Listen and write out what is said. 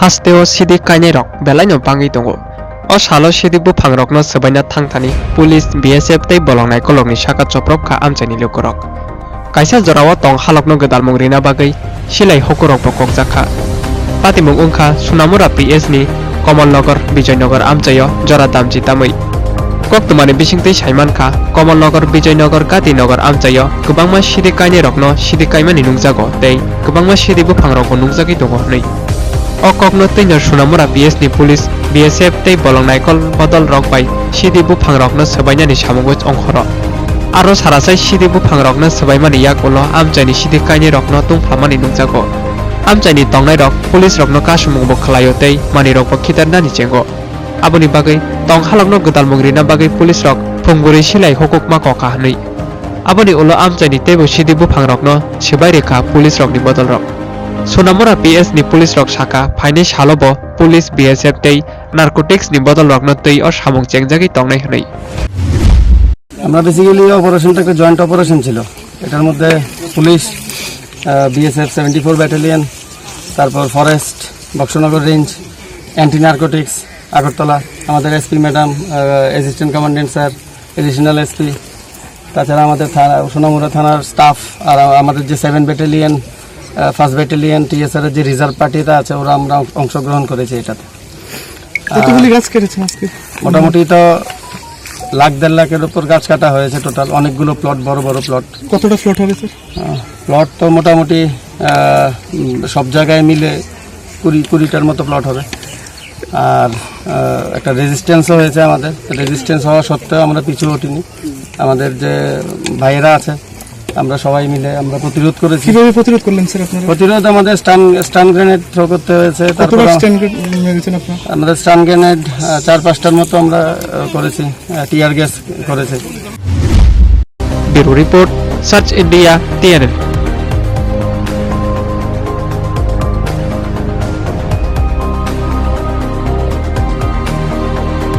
hasteo sidi kainai rok belai no bangi tongo o salo sidi bufang rok no sebaina tangtani police bsf tei bolongnai kolokni saka choprok ka amchaini lokorok kaisa jorao tong halok no gedal mung rina bagui silai hokorok bo kokjaka patimung ungkha sunamura ps ni Kamalnagar Bijoynagar আমচয় জরা দামজি তামই কক্তমানে বিসিংতে সাইমানখা কমলনগর বিজয়নগর গাতিনগর আমচয় গোবাংমা সিদিকাইনি রকনো সিদিকাইমানি নুংজাগো তেই গোবাংমা সিদিবো ফাংরকো নুংজাগি দङ नै nungjagui tongo hwnoi o kokno teinor sunamura ps ni police bsf tei bolong naikol bodol rok bai sidi bufang rokno sabainani samungo ongkhoro aro sarasai sidi bufang rokno sabaimani yak ulo amchaini sidi kaini rokno tungfamani nungjago amchaini tongnai rok police rokno kasumung bo khlaio tei mani rok bo khitarnani chengo aboni bagui tong halokno gedal mungrina bagui police rok phungguri silai hokukma koka hnoi aboni ulo amchaini tebo sidi bufang rokno sibai rekha police rokni bodol rok Sonamura PS নি police রক শাখা, ফাইনে সালব police BSF tei narcotics নি বদল রকনো তৈ ও সামুং চেংজাগি তংনাই হনই। আমরা basically অপারেশনটা একটা জয়েন্ট অপারেশন ছিল। এটার মধ্যে police BSF seventy four battalion তারপর forest Boxanagar range anti narcotics Agartala, আমাদের SP madam assistant commandant sir additional SP তাছাড়া আমাদের থানা, সোনামুড়া থানার স্টাফ আর আমাদের যে seven battalion first battalion TSR যে রিজার্ভ পার্টিটা আছে ওরা আমরা অংশগ্রহণ করেছি এটাতে। কতগুলি গাছ কেটেছেন আজকে? মোটামুটি তো লাখ দেড় লাখের উপর গাছ কাটা হয়েছে টোটাল অনেকগুলো প্লট বড় বড় প্লট কতটা ফ্লট হবে স্যার প্লট তো মোটামুটি সব জায়গায় মিলে কুড়ি কুড়িটার মতো প্লট হবে। আর একটা রেজিস্ট্যান্সও হয়েছে আমাদের। রেজিস্ট্যান্স হওয়া সত্ত্বেও আমরা পিছু হটিনি। আমাদের যে ভাইয়েরা আছে আমরা সবাই মিলে আমরা প্রতিরোধ করেছি। কীভাবে প্রতিরোধ করলেন স্যার আপনারা? প্রতিরোধ আমাদের স্টান স্টান গ্রেনেড থ্রো করতে হয়েছে। তারপর স্টান স্ট্যান্ড মেরেছেন আপনারা? আমাদের স্টান গ্রেনেড চার পাঁচটার মতো আমরা করেছি টিয়ার গ্যাস করেছে। Bureau report search India TNN.